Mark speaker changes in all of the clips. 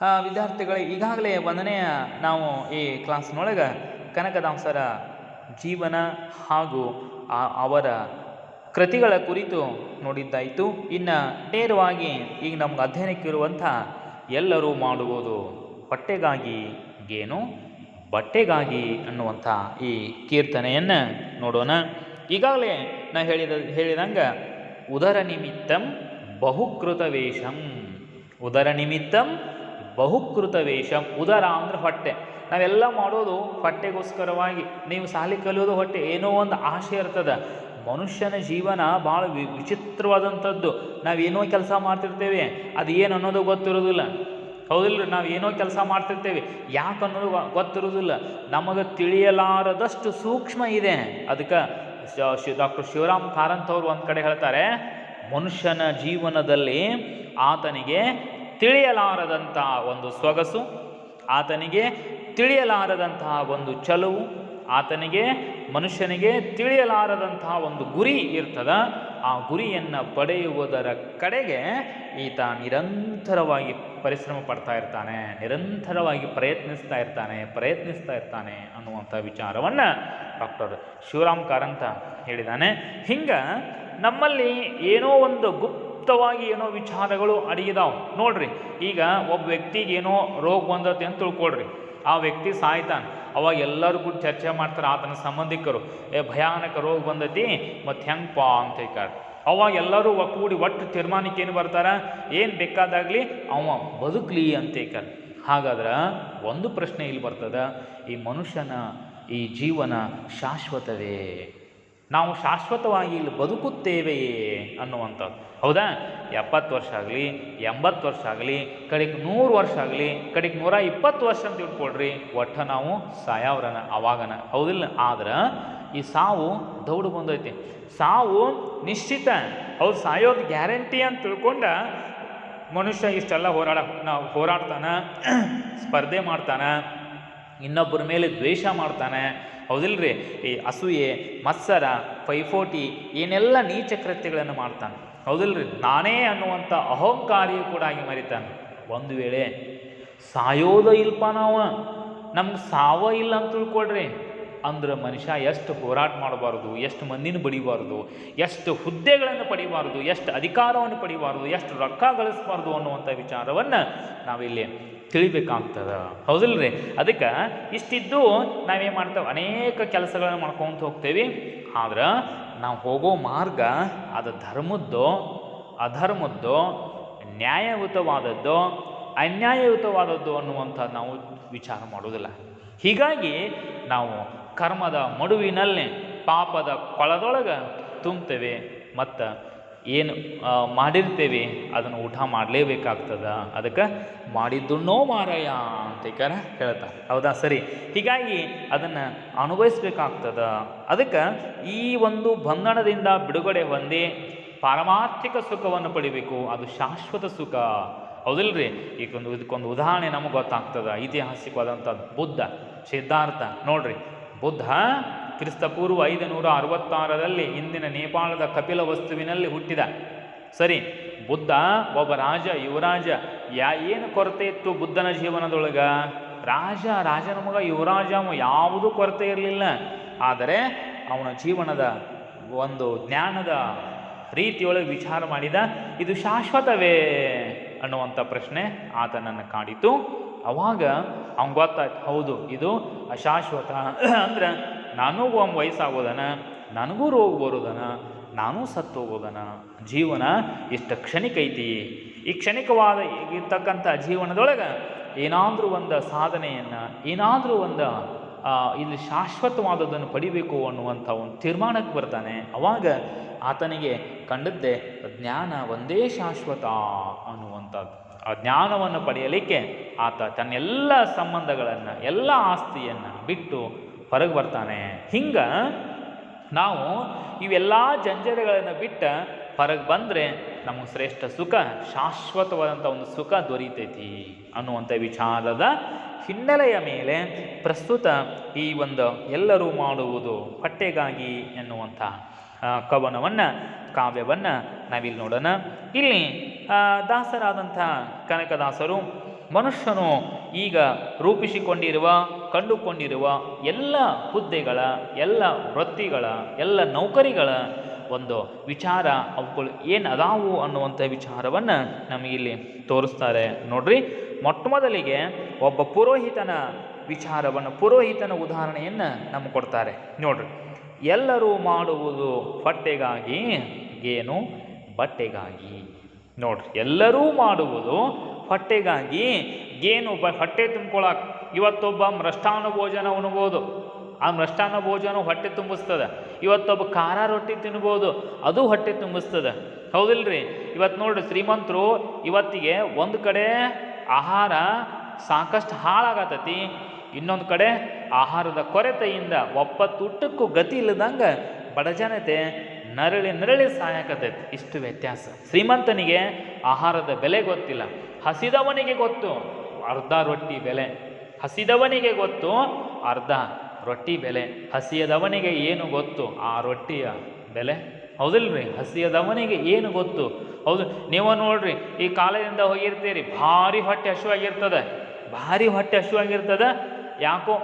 Speaker 1: ವಿದ್ಯಾರ್ಥಿಗಳೇ, ಈಗಾಗಲೇ ಒಂದನೆಯ ನಾವು ಈ ಕ್ಲಾಸ್ನೊಳಗೆ ಕನಕದಾಸರ ಜೀವನ ಹಾಗೂ ಅವರ ಕೃತಿಗಳ ಕುರಿತು ನೋಡಿದ್ದಾಯಿತು. ಇನ್ನು ನೇರವಾಗಿ ಈಗ ನಮ್ಗೆ ಅಧ್ಯಯನಕ್ಕಿರುವಂಥ ಎಲ್ಲರೂ ಮಾಡುವುದು ಹೊಟ್ಟೆಗಾಗಿ ಏನು ಬಟ್ಟೆಗಾಗಿ ಅನ್ನುವಂಥ ಈ ಕೀರ್ತನೆಯನ್ನು ನೋಡೋಣ. ಈಗಾಗಲೇ ನಾ ಹೇಳಿದ, ಹೇಳಿದಂಗೆ ಉದರ ನಿಮಿತ್ತಂ ಬಹುಕೃತ ವೇಷಂ ಉದರ ನಿಮಿತ್ತಂ ಬಹುಕೃತ ವೇಷಂ, ಉದರ ಅಂದ್ರೆ ಹೊಟ್ಟೆ. ನಾವೆಲ್ಲ ಮಾಡೋದು ಹೊಟ್ಟೆಗೋಸ್ಕರವಾಗಿ. ನೀವು ಸಾಲಿ ಕಲಿಯೋದು ಹೊಟ್ಟೆ ಏನೋ ಒಂದು ಆಶೆ ಇರ್ತದೆ. ಮನುಷ್ಯನ ಜೀವನ ಭಾಳ ವಿ, ವಿಚಿತ್ರವಾದಂಥದ್ದು. ನಾವೇನೋ ಕೆಲಸ ಮಾಡ್ತಿರ್ತೇವೆ, ಅದು ಏನು ಅನ್ನೋದು ಗೊತ್ತಿರೋದಿಲ್ಲ. ಹೌದಿಲ್ಲ ನಾವು ಏನೋ ಕೆಲಸ ಮಾಡ್ತಿರ್ತೇವೆ, ಯಾಕೆ ಅನ್ನೋದು ಗೊತ್ತಿರೋದಿಲ್ಲ. ನಮಗೆ ತಿಳಿಯಲಾರದಷ್ಟು ಸೂಕ್ಷ್ಮ ಇದೆ. ಅದಕ್ಕೆ ಡಾಕ್ಟರ್ ಶಿವರಾಮ್ ಕಾರಂತ್ ಅವರು ಒಂದು ಕಡೆ ಹೇಳ್ತಾರೆ, ಮನುಷ್ಯನ ಜೀವನದಲ್ಲಿ ಆತನಿಗೆ ತಿಳಿಯಲಾರದಂಥ ಒಂದು ಸೊಗಸು, ಆತನಿಗೆ ತಿಳಿಯಲಾರದಂತಹ ಒಂದು ಚಲುವು, ಆತನಿಗೆ, ಮನುಷ್ಯನಿಗೆ ತಿಳಿಯಲಾರದಂತಹ ಒಂದು ಗುರಿ ಇರ್ತದ. ಆ ಗುರಿಯನ್ನು ಪಡೆಯುವುದರ ಕಡೆಗೆ ಈತ ನಿರಂತರವಾಗಿ ಪರಿಶ್ರಮ ಪಡ್ತಾ ಇರ್ತಾನೆ, ನಿರಂತರವಾಗಿ ಪ್ರಯತ್ನಿಸ್ತಾ ಇರ್ತಾನೆ ಪ್ರಯತ್ನಿಸ್ತಾ ಇರ್ತಾನೆ ಅನ್ನುವಂಥ ವಿಚಾರವನ್ನು ಡಾಕ್ಟರ್ ಶಿವರಾಮ್ ಕಾರಂತ ಹೇಳಿದ್ದಾನೆ ಹಿಂಗೆ ನಮ್ಮಲ್ಲಿ ಏನೋ ಒಂದು ಗುಪ್ತವಾಗಿ ಏನೋ ವಿಚಾರಗಳು ಅಡಗಿದಾವೆ. ನೋಡ್ರಿ, ಈಗ ಒಬ್ಬ ವ್ಯಕ್ತಿಗೆ ಏನೋ ರೋಗ ಬಂದತೆ ಅಂತ ತಿಳ್ಕೊಳ್ರಿ. ಆ ವ್ಯಕ್ತಿ ಸಾಯ್ತಾನೆ. ಅವಾಗ ಎಲ್ಲರೂ ಚರ್ಚೆ ಮಾಡ್ತಾರೆ, ಆತನ ಸಂಬಂಧಿಕರು. ಏ, ಭಯಾನಕ ರೋಗ ಬಂದತಿ, ಮತ್ತು ಹೆಂಗಪ್ಪ ಅಂತ ಹೇಳ್ತಾರೆ. ಅವಾಗ ಎಲ್ಲರೂ ಒಕ್ಕೂಡಿ ಒಟ್ಟು ತೀರ್ಮಾನಕ್ಕೆ ಏನು ಬರ್ತಾರೆ? ಏನು ಬೇಕಾದಾಗಲಿ ಅವ ಬದುಕಲಿ ಅಂತ ಹೇಳ್ತಾರೆ. ಹಾಗಾದ್ರೆ ಒಂದು ಪ್ರಶ್ನೆ ಇಲ್ಲಿ ಬರ್ತದೆ. ಈ ಮನುಷ್ಯನ, ಈ ಜೀವನ ಶಾಶ್ವತವೇ? ನಾವು ಶಾಶ್ವತವಾಗಿ ಇಲ್ಲಿ ಬದುಕುತ್ತೇವೆಯೇ ಅನ್ನುವಂಥದ್ದು. ಹೌದಾ? ಎಪ್ಪತ್ತು ವರ್ಷ ಆಗಲಿ, ಎಂಬತ್ತು ವರ್ಷ ಆಗಲಿ, ಕಡೆಗೆ ನೂರು ವರ್ಷ ಆಗಲಿ, ಕಡೆಗೆ ನೂರ ಇಪ್ಪತ್ತು ವರ್ಷ ಅಂತ ಇಟ್ಕೊಳ್ರಿ, ಒಟ್ಟ ನಾವು ಸಾಯವ್ರನ, ಅವಾಗನ. ಹೌದಿಲ್ಲ? ಆದ್ರೆ ಈ ಸಾವು ದೌಡು ಬಂದೈತಿ. ಸಾವು ನಿಶ್ಚಿತ, ಅವ್ರು ಸಾಯೋದು ಗ್ಯಾರಂಟಿ ಅಂತ ತಿಳ್ಕೊಂಡ ಮನುಷ್ಯ ಇಷ್ಟೆಲ್ಲ ಹೋರಾಡ, ನಾವು ಹೋರಾಡ್ತಾನೆ, ಸ್ಪರ್ಧೆ ಮಾಡ್ತಾನ ಇನ್ನೊಬ್ಬರ ಮೇಲೆ ದ್ವೇಷ ಮಾಡ್ತಾನೆ. ಹೌದಿಲ್ರಿ? ಈ ಅಸೂಯೆ, ಮತ್ಸರ, ಪೈಪೋಟಿ, ಏನೆಲ್ಲ ನೀಚ ಕೃತ್ಯಗಳನ್ನು ಮಾಡ್ತಾನೆ. ಹೌದಿಲ್ರಿ? ನಾನೇ ಅನ್ನುವಂಥ ಅಹಂಕಾರಿಯು ಕೂಡ ಆಗಿ ಮರಿತಾನೆ. ಒಂದು ವೇಳೆ ಸಾಯೋದ ಇಲ್ಪ ನಾವು? ನಮ್ಗೆ ಸಾವ ಇಲ್ಲ ಅಂತ ತಿಳ್ಕೊಳ್ರಿ. ಅಂದ್ರೆ ಮನುಷ್ಯ ಎಷ್ಟು ಹೋರಾಟ ಮಾಡಬಾರ್ದು, ಎಷ್ಟು ಮಂದಿನ ಬಡಿಬಾರ್ದು, ಎಷ್ಟು ಹುದ್ದೆಗಳನ್ನು ಪಡಿಬಾರ್ದು, ಎಷ್ಟು ಅಧಿಕಾರವನ್ನು ಪಡಿಬಾರ್ದು, ಎಷ್ಟು ರೊಕ್ಕ ಗಳಿಸ್ಬಾರ್ದು ಅನ್ನುವಂಥ ವಿಚಾರವನ್ನು ನಾವಿಲ್ಲಿ ತಿಳಿಬೇಕಾಗ್ತದೆ. ರೀ ಅದಕ್ಕೆ ಇಷ್ಟಿದ್ದು ನಾವೇನು ಮಾಡ್ತೇವೆ? ಅನೇಕ ಕೆಲಸಗಳನ್ನು ಮಾಡ್ಕೊತ ಹೋಗ್ತೇವೆ. ಆದ್ರೆ ನಾವು ಹೋಗೋ ಮಾರ್ಗ ಅದು ಧರ್ಮದ್ದೋ, ಅಧರ್ಮದ್ದೋ, ನ್ಯಾಯಯುತವಾದದ್ದೋ, ಅನ್ಯಾಯಯುತವಾದದ್ದು ಅನ್ನುವಂಥ ನಾವು ವಿಚಾರ ಮಾಡೋದಿಲ್ಲ. ಹೀಗಾಗಿ ನಾವು ಕರ್ಮದ ಮಡುವಿನಲ್ಲಿ ಪಾಪದ ಕೊಳದೊಳಗೆ ತುಂಬ್ತೇವೆ ಮತ್ತು ಏನು ಮಾಡಿರ್ತೇವೆ, ಅದನ್ನು ಊಟ ಮಾಡಲೇಬೇಕಾಗ್ತದ. ಅದಕ್ಕೆ ಮಾಡಿದ್ದುಣ್ಣೋ ಮಾರಾಯ ಅಂತ ಈಕಾರ ಹೇಳ್ತಾರೆ. ಹೌದಾ? ಸರಿ. ಹೀಗಾಗಿ ಅದನ್ನು ಅನುಭವಿಸ್ಬೇಕಾಗ್ತದ. ಅದಕ್ಕೆ ಈ ಒಂದು ಬಂಧನದಿಂದ ಬಿಡುಗಡೆ ಹೊಂದಿ ಪಾರಮಾರ್ಥಿಕ ಸುಖವನ್ನು ಪಡಿಬೇಕು. ಅದು ಶಾಶ್ವತ ಸುಖ. ಹೌದಿಲ್ರಿ? ಈಗೊಂದು ಇದಕ್ಕೊಂದು ಉದಾಹರಣೆ ನಮಗೆ ಗೊತ್ತಾಗ್ತದ. ಐತಿಹಾಸಿಕವಾದಂಥ ಬುದ್ಧ, ಸಿದ್ಧಾರ್ಥ. ನೋಡ್ರಿ. ಬುದ್ಧ ಕ್ರಿಸ್ತಪೂರ್ವ ಐದು ನೂರ ಅರವತ್ತಾರರಲ್ಲಿ ಇಂದಿನ ನೇಪಾಳದ ಕಪಿಲ ವಸ್ತುವಿನಲ್ಲಿ ಹುಟ್ಟಿದ. ಸರಿ, ಬುದ್ಧ ಒಬ್ಬ ರಾಜ, ಯುವರಾಜ, ಯಾ ಏನು ಕೊರತೆ ಇತ್ತು ಬುದ್ಧನ ಜೀವನದೊಳಗ? ರಾಜ, ರಾಜನ ಮಗ, ಯುವರಾಜ ಯಾವುದೂ ಕೊರತೆ ಇರಲಿಲ್ಲ. ಆದರೆ ಅವನ ಜೀವನದ ಒಂದು ಜ್ಞಾನದ ರೀತಿಯೊಳಗೆ ವಿಚಾರ ಮಾಡಿದ, ಇದು ಶಾಶ್ವತವೇ ಅನ್ನುವಂಥ ಪ್ರಶ್ನೆ ಆತನನ್ನು ಕಾಡಿತು. ಅವಾಗ ಅವ್ನು ಗೊತ್ತಾಯ್ತು, ಹೌದು, ಇದು ಅಶಾಶ್ವತ. ಅಂದ್ರೆ ನನಗೂ ಒಮ್ಮೆ ವಯಸ್ಸಾಗೋದನ, ನನಗೂ ರೋಗ ಬರೋದನ, ನಾನೂ ಸತ್ತು ಹೋಗೋದನ ಜೀವನ ಇಷ್ಟು ಕ್ಷಣಿಕ ಐತಿ. ಈ ಕ್ಷಣಿಕವಾದ ಇರ್ತಕ್ಕಂಥ ಜೀವನದೊಳಗೆ ಏನಾದರೂ ಒಂದು ಸಾಧನೆಯನ್ನು, ಏನಾದರೂ ಒಂದು ಇಲ್ಲಿ ಶಾಶ್ವತವಾದದ್ದನ್ನು ಪಡಿಬೇಕು ಅನ್ನುವಂಥ ಒಂದು ತೀರ್ಮಾನಕ್ಕೆ ಬರ್ತಾನೆ. ಅವಾಗ ಆತನಿಗೆ ಕಂಡದ್ದೆ ಜ್ಞಾನ ಒಂದೇ ಶಾಶ್ವತ ಅನ್ನುವಂಥದ್ದು. ಆ ಜ್ಞಾನವನ್ನು ಪಡೆಯಲಿಕ್ಕೆ ಆತ ತನ್ನೆಲ್ಲ ಸಂಬಂಧಗಳನ್ನು, ಎಲ್ಲ ಆಸ್ತಿಯನ್ನು ಬಿಟ್ಟು ಹೊರಗೆ ಬರ್ತಾನೆ. ಹಿಂಗೆ ನಾವು ಇವೆಲ್ಲ ಜಂಜಡಗಳನ್ನು ಬಿಟ್ಟು ಹೊರಗೆ ಬಂದರೆ ನಮಗೆ ಶ್ರೇಷ್ಠ ಸುಖ ಶಾಶ್ವತವಾದಂಥ ಒಂದು ಸುಖ ದೊರೀತೈತಿ ಅನ್ನುವಂಥ ವಿಚಾರದ ಹಿನ್ನೆಲೆಯ ಮೇಲೆ ಪ್ರಸ್ತುತ ಈ ಒಂದು ಎಲ್ಲರೂ ಮಾಡುವುದು ಹೊಟ್ಟೆಗಾಗಿ ಎನ್ನುವಂಥ ಕವನವನ್ನು, ಕಾವ್ಯವನ್ನು ನಾವಿಲ್ಲಿ ನೋಡೋಣ. ಇಲ್ಲಿ ದಾಸರಾದಂಥ ಕನಕದಾಸರು ಮನುಷ್ಯನು ಈಗ ರೂಪಿಸಿಕೊಂಡಿರುವ, ಕಂಡುಕೊಂಡಿರುವ ಎಲ್ಲ ಹುದ್ದೆಗಳ, ಎಲ್ಲ ವೃತ್ತಿಗಳ, ಎಲ್ಲ ನೌಕರಿಗಳ ಒಂದು ವಿಚಾರ ಅವುಗಳು ಏನು ಅದಾವು ಅನ್ನುವಂಥ ವಿಚಾರವನ್ನು ನಮಗಿಲ್ಲಿ ತೋರಿಸ್ತಾರೆ. ನೋಡ್ರಿ ಮೊಟ್ಟ ಮೊದಲಿಗೆ ಒಬ್ಬ ಪುರೋಹಿತನ ವಿಚಾರವನ್ನು, ಪುರೋಹಿತನ ಉದಾಹರಣೆಯನ್ನು ನಮಗೆ ಕೊಡ್ತಾರೆ. ನೋಡ್ರಿ, ಎಲ್ಲರೂ ಮಾಡುವುದು ಬಟ್ಟೆಗಾಗಿ, ಏನು? ಬಟ್ಟೆಗಾಗಿ. ನೋಡ್ರಿ, ಎಲ್ಲರೂ ಮಾಡುವುದು ಹೊಟ್ಟೆಗಾಗಿ ಏನು ಬ ಹೊಟ್ಟೆ ತುಂಬ್ಕೊಳಕ್ಕೆ ಇವತ್ತೊಬ್ಬ ಮೃಷ್ಟಾನ್ನ ಭೋಜನ ಉಣ್ಬೋದು. ಆ ಮೃಷ್ಟಾನ್ನ ಭೋಜನ ಹೊಟ್ಟೆ ತುಂಬಿಸ್ತದೆ. ಇವತ್ತೊಬ್ಬ ಖಾರ ರೊಟ್ಟಿ ತಿನ್ಬೋದು, ಅದು ಹೊಟ್ಟೆ ತುಂಬಿಸ್ತದೆ. ಹೌದಿಲ್ರಿ? ಇವತ್ತು ನೋಡ್ರಿ ಶ್ರೀಮಂತರು ಇವತ್ತಿಗೆ ಒಂದು ಕಡೆ ಆಹಾರ ಸಾಕಷ್ಟು ಹಾಳಾಗತೈತಿ. ಇನ್ನೊಂದು ಕಡೆ ಆಹಾರದ ಕೊರತೆಯಿಂದ ಒಪ್ಪತ್ತುಟ್ಟಕ್ಕೂ ಗತಿ ಇಲ್ಲದಂಗೆ ಬಡಜನತೆ ನರಳಿ ನರಳಿ ಸಾಯಕತೈತಿ. ಇಷ್ಟು ವ್ಯತ್ಯಾಸ. ಶ್ರೀಮಂತನಿಗೆ ಆಹಾರದ ಬೆಲೆ ಗೊತ್ತಿಲ್ಲ. ಹಸಿದವನಿಗೆ ಗೊತ್ತು, ಅರ್ಧ ರೊಟ್ಟಿ ಬೆಲೆ. ಹಸಿದವನಿಗೆ ಗೊತ್ತು, ಅರ್ಧ ರೊಟ್ಟಿ ಬೆಲೆ. ಹಸಿಯದವನಿಗೆ ಏನು ಗೊತ್ತು, ಆ ರೊಟ್ಟಿಯ ಬೆಲೆ? ಹೌದಿಲ್ರಿ? ಹಸಿಯದವನಿಗೆ ಏನು ಗೊತ್ತು? ಹೌದು, ನೀವು ನೋಡ್ರಿ, ಈ ಕಾಲದಿಂದ ಹೋಗಿರ್ತೀರಿ, ಭಾರಿ ಹೊಟ್ಟೆ ಹಸಿವಾಗಿರ್ತದೆ ಭಾರಿ ಹೊಟ್ಟೆ ಹಸುವಾಗಿರ್ತದೆ ಯಾಕೋ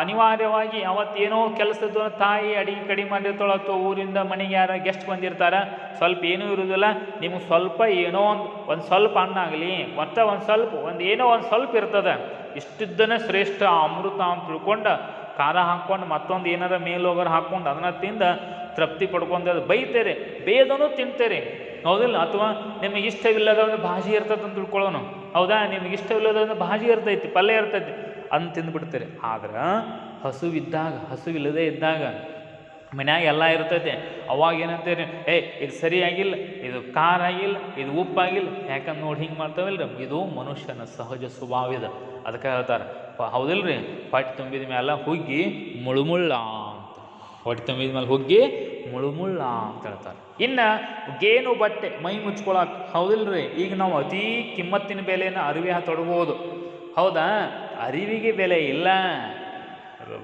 Speaker 1: ಅನಿವಾರ್ಯವಾಗಿ ಅವತ್ತೇನೋ ಕೆಲಸದ ತಾಯಿ ಅಡಿಗೆ ಕಡಿಮೆ ಮಾಡಿರ್ತಾಳೆ ಅಥವಾ ಊರಿಂದ ಮನೆಗೆ ಯಾರ ಗೆಸ್ಟ್ ಬಂದಿರ್ತಾರ, ಸ್ವಲ್ಪ ಏನೂ ಇರುವುದಿಲ್ಲ ನಿಮ್ಗೆ ಸ್ವಲ್ಪ ಏನೋ ಒಂದು ಒಂದು ಸ್ವಲ್ಪ ಆಗಲಿ, ಮತ್ತೆ ಒಂದು ಸ್ವಲ್ಪ, ಒಂದು ಏನೋ ಒಂದು ಸ್ವಲ್ಪ ಇರ್ತದೆ. ಇಷ್ಟಿದ್ದನೇ ಶ್ರೇಷ್ಠ ಅಮೃತ ಅಂತ ತಿಳ್ಕೊಂಡು ಖಾರ ಹಾಕ್ಕೊಂಡು ಮತ್ತೊಂದು ಏನಾರ ಮೇಲೋಗರ ಹಾಕ್ಕೊಂಡು ಅದನ್ನ ತಿಂದ ತೃಪ್ತಿ ಪಡ್ಕೊಂಡು ಬೈತೇರಿ, ಬೇದನೂ ತಿಂತೇರಿ. ಹೌದಿಲ್ಲ, ಅಥವಾ ನಿಮಗೆ ಇಷ್ಟವಿಲ್ಲದ ಒಂದು ಭಾಜಿ ಇರ್ತದೆ ಅಂತ ತಿಳ್ಕೊಳ್ಳೋನು. ಹೌದಾ, ನಿಮಗೆ ಇಷ್ಟವಿಲ್ಲದ ಒಂದು ಭಾಜಿ ಇರ್ತೈತಿ, ಪಲ್ಯ ಇರ್ತೈತಿ. ಅಂತ ತಿಂದ್ಬಿಡ್ತೀರಿ. ಆದ್ರೆ ಹಸುವಿದ್ದಾಗ, ಹಸುವಿಲ್ಲದೆ ಇದ್ದಾಗ ಮನ್ಯಾಗ ಎಲ್ಲ ಇರ್ತೈತೆ. ಅವಾಗ ಏನಂತೀರಿ, ಏ, ಇದು ಸರಿಯಾಗಿಲ್ಲ, ಇದು ಖಾರ ಆಗಿಲ್ಲ ಇದು ಉಪ್ಪಾಗಿಲ್ಲ. ಯಾಕಂದ್ರೆ ನೋಡಿ ಹಿಂಗೆ ಮಾಡ್ತಾವಲ್ರಿ ಇದು ಮನುಷ್ಯನ ಸಹಜ ಸ್ವಭಾವ ಇದೆ. ಅದಕ್ಕೆ ಹೇಳ್ತಾರೆ ಹೌದಿಲ್ರಿ? ಹೊಟ್ಟೆ ತುಂಬಿದ ಮೇಲೆ ಹುಗ್ಗಿ ಮುಳುಮುಳ್ಳ ಅಂತ. ಹೊಟ್ಟೆ ತುಂಬಿದ ಮೇಲೆ ಹುಗ್ಗಿ ಮುಳುಮುಳ್ಳ ಅಂತ ಹೇಳ್ತಾರೆ. ಇನ್ನು ಗೇನು ಬಟ್ಟೆ ಮೈ ಮುಚ್ಕೊಳಕ್ಕೆ ಹೌದಿಲ್ರಿ? ಈಗ ನಾವು ಅತೀ ಕಿಮ್ಮತ್ತಿನ ಬೆಲೆಯನ್ನು ಅರಿವಿ ತೊಡಬಹುದು ಹೌದಾ? ಅರಿವಿಗೆ ಬೆಲೆ ಇಲ್ಲ.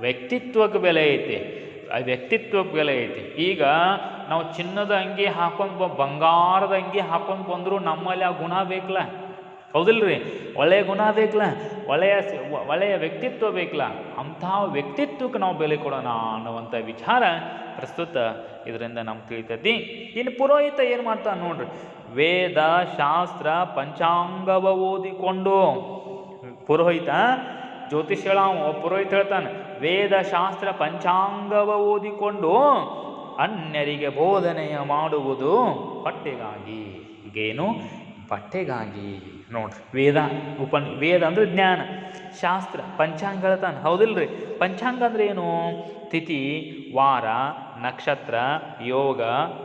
Speaker 1: ವ್ಯಕ್ತಿತ್ವಕ್ಕೆ ಬೆಲೆ ಐತಿ. ಆ ವ್ಯಕ್ತಿತ್ವಕ್ಕೆ ಬೆಲೆ ಐತಿ. ಈಗ ನಾವು ಚಿನ್ನದ ಅಂಗಿ ಹಾಕೊಂಡು ಬಂಗಾರದ ಅಂಗಿ ಹಾಕೊಂಡು ಬಂದರೂ ನಮ್ಮಲ್ಲಿ ಆ ಗುಣ ಬೇಕಲ್ಲ. ಹೌದಿಲ್ರಿ? ಒಳ್ಳೆಯ ಗುಣ ಬೇಕಲ್ಲ ಒಳ್ಳೆಯ ಒಳ್ಳೆಯ ವ್ಯಕ್ತಿತ್ವ ಬೇಕಲ್ಲ? ಅಂಥ ವ್ಯಕ್ತಿತ್ವಕ್ಕೆ ನಾವು ಬೆಲೆ ಕೊಡೋಣ ಅನ್ನುವಂಥ ವಿಚಾರ ಪ್ರಸ್ತುತ ಇದರಿಂದ ನಮ್ಗೆ ತಿಳಿತೈತಿ. ಇನ್ನು ಪುರೋಹಿತ ಏನು ಮಾಡ್ತಾನೆ ನೋಡ್ರಿ? ವೇದ, ಶಾಸ್ತ್ರ, ಪಂಚಾಂಗವ ಓದಿಕೊಂಡು ಪುರೋಹಿತ ಜ್ಯೋತಿಷ್ ಹೇಳ ಪುರೋಹಿತ ಹೇಳ್ತಾನೆ, ವೇದ, ಶಾಸ್ತ್ರ, ಪಂಚಾಂಗವ ಓದಿಕೊಂಡು ಅನ್ಯರಿಗೆ ಬೋಧನೆಯ ಮಾಡುವುದು ಹೊಟ್ಟೆಗಾಗಿ ಏನು ಬಟ್ಟೆಗಾಗಿ. ನೋಡ್ರಿ. ವೇದ ಉಪನ್, ವೇದ ಅಂದ್ರೆ ಜ್ಞಾನ, ಶಾಸ್ತ್ರ ಪಂಚಾಂಗ ಹೇಳ್ತಾನೆ ಹೌದಿಲ್ರಿ? ಪಂಚಾಂಗ ಅಂದ್ರೆ ಏನು? ತಿಥಿ, ವಾರ, ನಕ್ಷತ್ರ, ಯೋಗ,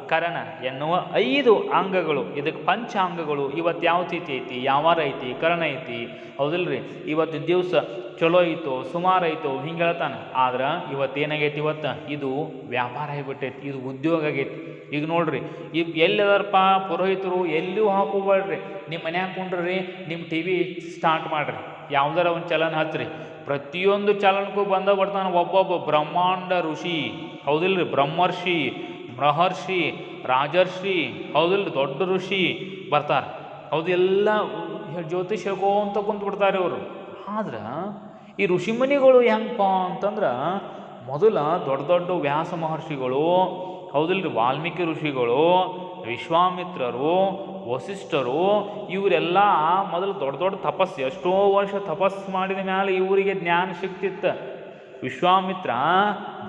Speaker 1: ಕರಣ ಎನ್ನುವ ಐದು ಅಂಗಗಳು. ಇದಕ್ಕೆ ಪಂಚಾಂಗಗಳು. ಇವತ್ತು ಯಾವ ತಿಥಿ ಐತಿ? ಯಾವಾರ ಐತಿ? ಕರಣ ಐತಿ. ಹೌದಿಲ್ರಿ? ಇವತ್ತು ದಿವಸ ಚಲೋ ಐತೋ, ಸುಮಾರು ಐತೋ ಹಿಂಗೆ ಹೇಳ್ತಾನೆ ಆದ್ರೆ ಇವತ್ತು ಏನಾಗೈತಿ ಇವತ್ತು? ಇದು ವ್ಯಾಪಾರ ಆಗಿಬಿಟ್ಟೈತಿ. ಇದು ಉದ್ಯೋಗ ಆಗೈತಿ. ಈಗ ನೋಡ್ರಿ, ಈಗ ಎಲ್ಲಿದಾರಪ್ಪ ಪುರೋಹಿತರು ಎಲ್ಲಿಯೂ ಹಾಕೋಬೇಡ್ರಿ. ನಿಮ್ಮ ಮನ್ಯಾಗ ಕುಂಡ್ರಿ ನಿಮ್ಮ ಟಿ ವಿ ಸ್ಟಾರ್ಟ್ ಮಾಡಿರಿ. ಯಾವ್ದಾರ ಒಂದು ಚಲನ್ ಹತ್ತಿರಿ ಪ್ರತಿಯೊಂದು ಚಲನಕ್ಕೂ ಬಂದ ಬರ್ತಾನೆ ಒಬ್ಬೊಬ್ಬ ಬ್ರಹ್ಮಾಂಡ ಋಷಿ, ಹೌದಿಲ್ರಿ? ಬ್ರಹ್ಮರ್ಷಿ, ಮಹರ್ಷಿ, ರಾಜರ್ಷಿ, ಹೌದಿಲ್ರಿ? ದೊಡ್ಡ ಋಷಿ ಬರ್ತಾರೆ. ಹೌದೆಲ್ಲ ಜ್ಯೋತಿಷ್ ಹೇಳ್ಕೊಂತ ಕುಂತು ಬಿಡ್ತಾರೆ ಇವರು. ಆದ್ರೆ ಈ ಋಷಿಮುನಿಗಳು ಹೆಂಗಪ್ಪ ಅಂತಂದ್ರೆ ಮೊದಲ ದೊಡ್ಡ ದೊಡ್ಡ ವ್ಯಾಸ ಮಹರ್ಷಿಗಳು, ಹೌದಿಲ್ರಿ? ವಾಲ್ಮೀಕಿ ಋಷಿಗಳು ವಿಶ್ವಾಮಿತ್ರರು, ವಸಿಷ್ಠರು, ಇವರೆಲ್ಲ ಮೊದಲು ದೊಡ್ಡ ದೊಡ್ಡ ತಪಸ್ಸು, ಎಷ್ಟೋ ವರ್ಷ ತಪಸ್ಸು ಮಾಡಿದ ಮೇಲೆ ಇವರಿಗೆ ಜ್ಞಾನ ಸಿಕ್ತಿತ್ತು ವಿಶ್ವಾಮಿತ್ರ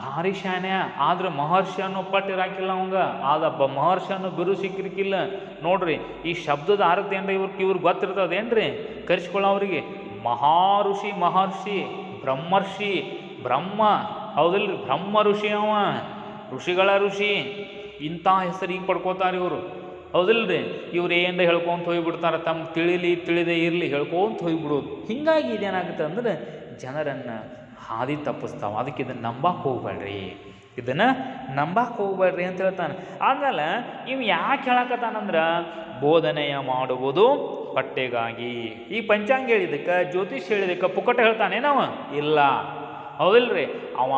Speaker 1: ಭಾರಿ ಶಾನ್ಯ ಆದ್ರೆ ಮಹರ್ಷಿ ಅನ್ನೋ ಪಟ್ಟು ಇರಾಕಿಲ್ಲ ಅವಂಗ. ಆದಪ್ಪ ಮಹರ್ಷಿ ಅನ್ನೋ ಬಿರು ಸಿಕ್ಕಿರ್ಕಿಲ್ಲ. ನೋಡ್ರಿ, ಈ ಶಬ್ದದ ಅರ್ಥ ಏನ್ರಿ ಇವ್ರಿಗೆ ಇವ್ರಿಗೆ ಗೊತ್ತಿರ್ತದೇನ್ರಿ ಕರೆಸ್ಕೊಳ್ಳೋವ್ರಿಗೆ ಮಹಾಋಷಿ ಮಹರ್ಷಿ, ಬ್ರಹ್ಮರ್ಷಿ, ಬ್ರಹ್ಮ. ಹೌದಲ್ರಿ, ಬ್ರಹ್ಮ ಋಷಿ ಅವ, ಋಷಿಗಳ ಋಷಿ. ಇಂಥ ಹೆಸರಿಗೆ ಪಡ್ಕೋತಾರೆ ಇವರು. ಹೌದಿಲ್ರಿ? ಇವ್ರು ಏನ್ರ ಹೇಳ್ಕೊಂತ ಹೋಗಿಬಿಡ್ತಾರೆ ತಮ್ಮ ತಿಳಿಲಿ ತಿಳಿದೇ ಇರಲಿ ಹೇಳ್ಕೊಂತ ಹೋಗಿಬಿಡೋದು. ಹಿಂಗಾಗಿ ಇದೇನಾಗುತ್ತೆ ಅಂದ್ರೆ ಜನರನ್ನು ಹಾದಿ ತಪ್ಪಿಸ್ತಾವೆ. ಅದಕ್ಕೆ ಇದನ್ನು ನಂಬಕ್ಕೆ ಹೋಗ್ಬೇಡ್ರಿ ಇದನ್ನು ನಂಬಕ್ಕೆ ಹೋಗ್ಬೇಡ್ರಿ ಅಂತ ಹೇಳ್ತಾನೆ. ಆಮೇಲೆ ಇವು ಯಾಕೆ ಹೇಳಕತ್ತಾನಂದ್ರೆ ಬೋಧನೆಯ ಮಾಡುವುದು ಹೊಟ್ಟೆಗಾಗಿ. ಈ ಪಂಚಾಂಗ ಹೇಳಿದಕ್ಕೆ ಜ್ಯೋತಿಷ್ ಹೇಳಿದಕ್ಕೆ ಪುಕ್ಕಟ ಹೇಳ್ತಾನೆ ನಾವು ಇಲ್ಲ. ಹೌದಿಲ್ರಿ? ಅವ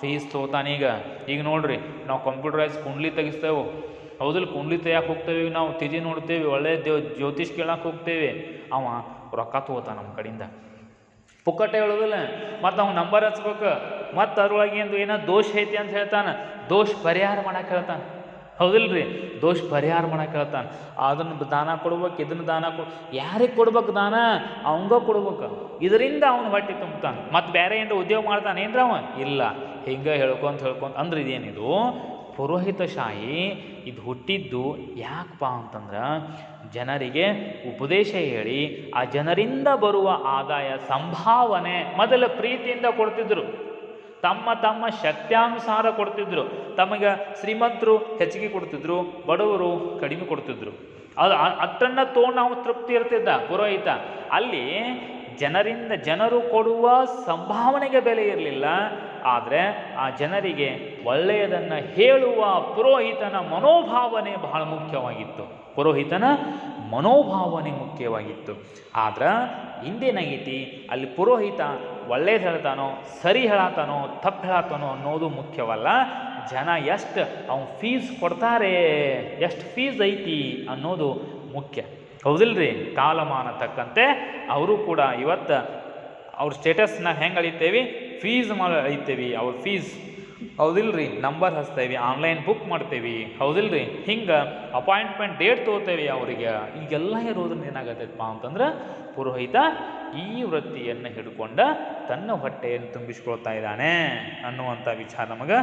Speaker 1: ಫೀಸ್ ತೊಗೋತಾನೆ ಈಗ. ನೋಡ್ರಿ, ನಾವು ಕಂಪ್ಯೂಟರೈಸ್ ಕುಂಡ್ಲಿ ತೆಗಿಸ್ತೇವೆ. ಹೌದಿಲ್ಲ ಕುಂಡ್ಲಿ ತೆಗಿಯಕ್ಕೆ ಹೋಗ್ತೇವೆ ನಾವು ತಿಥಿ ನೋಡ್ತೇವೆ, ಒಳ್ಳೆ ದೇವ್ ಜ್ಯೋತಿಷ್ ಕೇಳಕ್ಕೆ ಹೋಗ್ತೇವೆ. ಅವ ರೊಕ್ಕ ತೊಗೋತಾನ ನಮ್ಮ ಕಡೆಯಿಂದ ಪುಕ್ಕಟ್ಟೆ ಹೇಳೋದಿಲ್ಲ? ಮತ್ತು ಅವ್ನು ನಂಬರ್ ಹಚ್ಬೇಕು. ಮತ್ತು ಅದ್ರೊಳಗೆ ಏನು ಏನೋ ದೋಷ ಐತಿ ಅಂತ ಹೇಳ್ತಾನೆ. ದೋಷ ಪರಿಹಾರ ಮಾಡಕ್ಕೆ ಹೇಳ್ತಾನೆ. ಹೌದಿಲ್ರಿ? ದೋಷ ಪರಿಹಾರ ಮಾಡಕ್ಕೆ ಹೇಳ್ತಾನೆ. ಅದನ್ನು ದಾನ ಕೊಡ್ಬೇಕು, ಇದನ್ನು ದಾನ ಕೊಡ್, ಯಾರಿಗೆ ಕೊಡ್ಬೇಕು ದಾನ? ಅವಂಗ ಕೊಡ್ಬೇಕು. ಇದರಿಂದ ಅವನು ಹೊಟ್ಟೆ ತುಂಬ್ತಾನೆ. ಮತ್ತು ಬೇರೆ ಏನು ಉದ್ಯೋಗ ಮಾಡ್ತಾನೆ ಏನ್ರ ಅವ? ಇಲ್ಲ. ಹಿಂಗೆ ಹೇಳ್ಕೊಂತ ಹೇಳ್ಕೊಂತ ಅಂದ್ರೆ ಇದೇನಿದು? ಪುರೋಹಿತಶಾಹಿ ಇದು ಹುಟ್ಟಿದ್ದು ಯಾಕಪ್ಪ ಅಂತಂದ್ರೆ ಜನರಿಗೆ ಉಪದೇಶ ಹೇಳಿ ಆ ಜನರಿಂದ ಬರುವ ಆದಾಯ ಸಂಭಾವನೆ ಮೊದಲ ಪ್ರೀತಿಯಿಂದ ಕೊಡ್ತಿದ್ರು. ತಮ್ಮ ತಮ್ಮ ಶಕ್ತ್ಯಾನುಸಾರ ಕೊಡ್ತಿದ್ರು. ತಮಗೆ ಶ್ರೀಮಂತರು ಹೆಚ್ಚಿಗೆ ಕೊಡ್ತಿದ್ರು, ಬಡವರು ಕಡಿಮೆ ಕೊಡ್ತಿದ್ರು. ಅದು ಅಟ್ಟನ್ನು ತೋಣ ನಾವು ತೃಪ್ತಿ ಇರ್ತಿದ್ದ ಪುರೋಹಿತ. ಅಲ್ಲಿ ಜನರಿಂದ ಜನರು ಕೊಡುವ ಸಂಭಾವನೆಗೆ ಬೆಲೆ ಇರಲಿಲ್ಲ. ಆದರೆ ಆ ಜನರಿಗೆ ಒಳ್ಳೆಯದನ್ನು ಹೇಳುವ ಪುರೋಹಿತನ ಮನೋಭಾವನೆ ಬಹಳ ಮುಖ್ಯವಾಗಿತ್ತು. ಪುರೋಹಿತನ ಮನೋಭಾವನೆ ಮುಖ್ಯವಾಗಿತ್ತು. ಆದ್ರೆ ಹಿಂದೇನಾಗೈತಿ ಅಲ್ಲಿ ಪುರೋಹಿತ ಒಳ್ಳೇದು ಹೇಳ್ತಾನೋ, ಸರಿ ಹೇಳತ್ತಾನೋ ತಪ್ಪು ಹೇಳತ್ತಾನೋ ಅನ್ನೋದು ಮುಖ್ಯವಲ್ಲ. ಜನ ಎಷ್ಟು ಅವ್ನು ಫೀಸ್ ಕೊಡ್ತಾರೆ, ಎಷ್ಟು ಫೀಸ್ ಐತಿ ಅನ್ನೋದು ಮುಖ್ಯ. ಹೌದಿಲ್ರಿ? ಕಾಲಮಾನ ತಕ್ಕಂತೆ, ಅವರು ಕೂಡ ಇವತ್ತು ಅವ್ರ ಸ್ಟೇಟಸ್ನ ಹೆಂಗೆ ಅಳಿತೇವಿ? ಫೀಸ್ ಮಾಡಿ, ಐತೇವಿ, ಅವ್ರ ಫೀಸ್ ಹೌದಿಲ್ರಿ ನಂಬರ್ ಹಚ್ತೇವಿ ಆನ್ಲೈನ್ ಬುಕ್ ಮಾಡ್ತೇವಿ. ಹೌದಿಲ್ರಿ? ಹಿಂಗೆ ಅಪಾಯಿಂಟ್ಮೆಂಟ್ ಡೇಟ್ ತೊಗೋತೇವಿ ಅವರಿಗೆ. ಈಗೆಲ್ಲ ಇರೋದ್ರಿಂದ ಏನಾಗತ್ತೈತಪ್ಪ ಅಂತಂದ್ರೆ ಪುರೋಹಿತ ಈ ವೃತ್ತಿಯನ್ನು ಹಿಡ್ಕೊಂಡು ತನ್ನ ಹೊಟ್ಟೆಯನ್ನು ತುಂಬಿಸ್ಕೊಳ್ತಾ ಇದ್ದಾನೆ ಅನ್ನುವಂಥ ವಿಚಾರ ನಮಗೆ.